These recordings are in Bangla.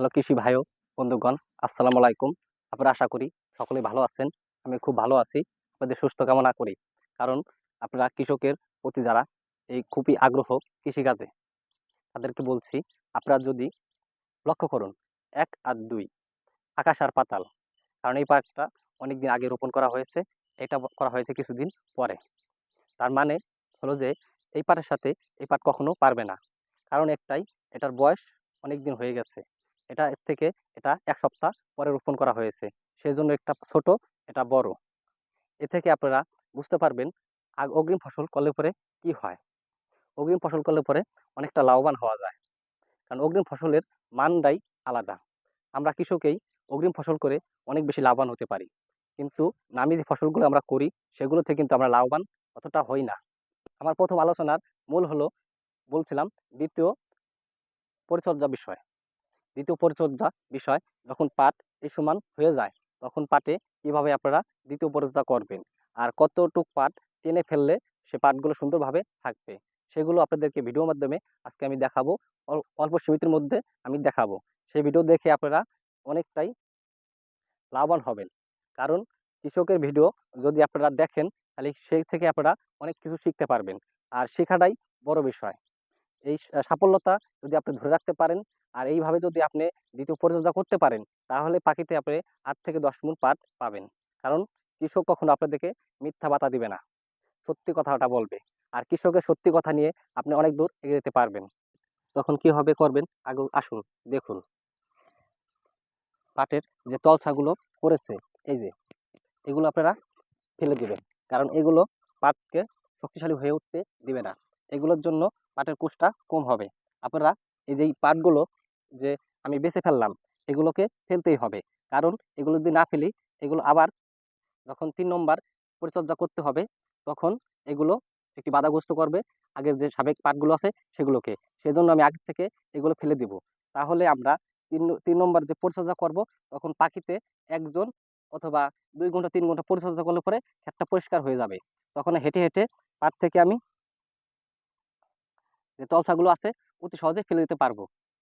হ্যালো কৃষি ভাইও, বন্ধুগণ, আসসালামু আলাইকুম। আপনারা আশা করি সকলে ভালো আছেন, আমি খুব ভালো আছি, আপনাদের সুস্থ কামনা করি। কারণ আপনারা কৃষকের প্রতি যারা এই খুবই আগ্রহ কৃষিকাজে, তাদেরকে বলছি, আপনারা যদি লক্ষ্য করুন, এক আর দুই, আকাশ আর পাতাল, কারণ এই পাটটা অনেকদিন আগে রোপণ করা হয়েছে, এটা করা হয়েছে কিছুদিন পরে। তার মানে হলো যে, এই পাটের সাথে এই পাট কখনো পারবে না। কারণ একটাই, এটার বয়স অনেক দিন হয়ে গেছে। এটা থেকে এটা এক সপ্তাহ পরে রোপণ করা হয়েছে। সেই জন্য একটা ছোট, এটা বড়। এ থেকে আপনারা বুঝতে পারবেন অগ্রিম ফসল করলে পরে কি হয়। অগ্রিম ফসল করলে পরে অনেকটা লাভবান হওয়া যায়। কারণ অগ্রিম ফসলের মানটাই আলাদা। আমরা কৃষকেই অগ্রিম ফসল করে অনেক বেশি লাভবান হতে পারি। কিন্তু নামি যে ফসলগুলো আমরা করি সেগুলো থেকে কিন্তু আমরা লাভবান অতটা হই না। আমার প্রথম আলোচনার মূল হলো বলছিলাম দ্বিতীয় পরিচর্যা বিষয়। দ্বিতীয় পরিচর্যা বিষয় যখন পাট এই সমান হয়ে যায়, তখন পাটে কীভাবে আপনারা দ্বিতীয় পরিচর্যা করবেন? আর কতটুক পাট টেনে ফেললে সে পাটগুলো সুন্দরভাবে থাকবে? সেগুলো আপনাদেরকে ভিডিওর মাধ্যমে আজকে আমি দেখাবো। অল- অল্প সীমিতের মধ্যে আমি দেখাবো। সেই ভিডিও দেখে আপনারা অনেকটাই লাভবান হবেন। কারণ কৃষকের ভিডিও যদি আপনারা দেখেন, তাহলে সেই থেকে আপনারা অনেক কিছু শিখতে পারবেন। আর শেখাটাই বড় বিষয়। এই সাফল্যতা যদি আপনি ধরে রাখতে পারেন আর এইভাবে যদি আপনি দ্বিতীয় পরিচর্যা করতে পারেন, তাহলে পাখিতে আপনি আট থেকে দশ মন পাট পাবেন। কারণ কৃষক কখনো আপনাদেরকে মিথ্যা বাতা দিবে না। সত্যি কথাটা বলবে। আর কৃষকের সত্যি কথা নিয়ে আপনি অনেক দূর এগিয়ে যেতে পারবেন। তখন কি হবে করবেন? আগে আসুন, দেখুন। পাটের যে তলছাগুলো পড়েছে, এই যে, এগুলো আপনারা ফেলে দিবেন। কারণ এগুলো পাটকে শক্তিশালী হয়ে উঠতে দিবে না। এগুলোর জন্য পাটের কোষটা কম হবে। আপনারা এই যে পাটগুলো যে আমি বেছে ফেললাম, এগুলোকে ফেলতেই হবে। কারণ এগুলো যদি না ফেলি, এগুলো আবার যখন তিন নম্বর পরিচর্যা করতে হবে, তখন এগুলো একটি বাধাগ্রস্ত করবে আগের যে সাবেক পাটগুলো আছে সেগুলোকে। সেজন্য আমি আগে থেকে এগুলো ফেলে দিব। তাহলে আমরা তিন তিন নম্বর যে পরিচর্যা করব, তখন পাখিতে একজন অথবা দুই ঘণ্টা, তিন ঘণ্টা পরিচর্যা করলে পরে ক্ষেতটা পরিষ্কার হয়ে যাবে। তখন হেঁটে হেঁটে পাট থেকে আমি যে তলসাগুলো আছে, অতি সহজে ফেলে দিতে পারব।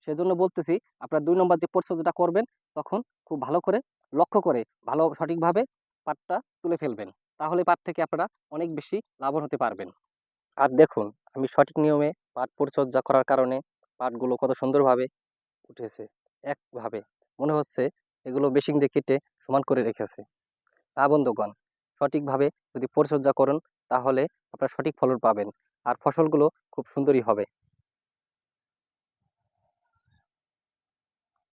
সেজন্য বলতেছি, আপনার দুই নম্বর যে পরিচর্যাটা করবেন, তখন খুব ভালো করে লক্ষ্য করে ভালো সঠিকভাবে পাটটা তুলে ফেলবেন। তাহলে পাট থেকে আপনারা অনেক বেশি লাভবান হতে পারবেন। আর দেখুন, আমি সঠিক নিয়মে পাট পরিচর্যা করার কারণে পাটগুলো কত সুন্দরভাবে উঠেছে, একভাবে। মনে হচ্ছে এগুলো বেশিং দিয়ে কেটে সমান করে রেখেছে। তা বন্ধুগণ, সঠিকভাবে যদি পরিচর্যা করেন, তাহলে আপনারা সঠিক ফলন পাবেন। আর ফসলগুলো খুব সুন্দরই হবে।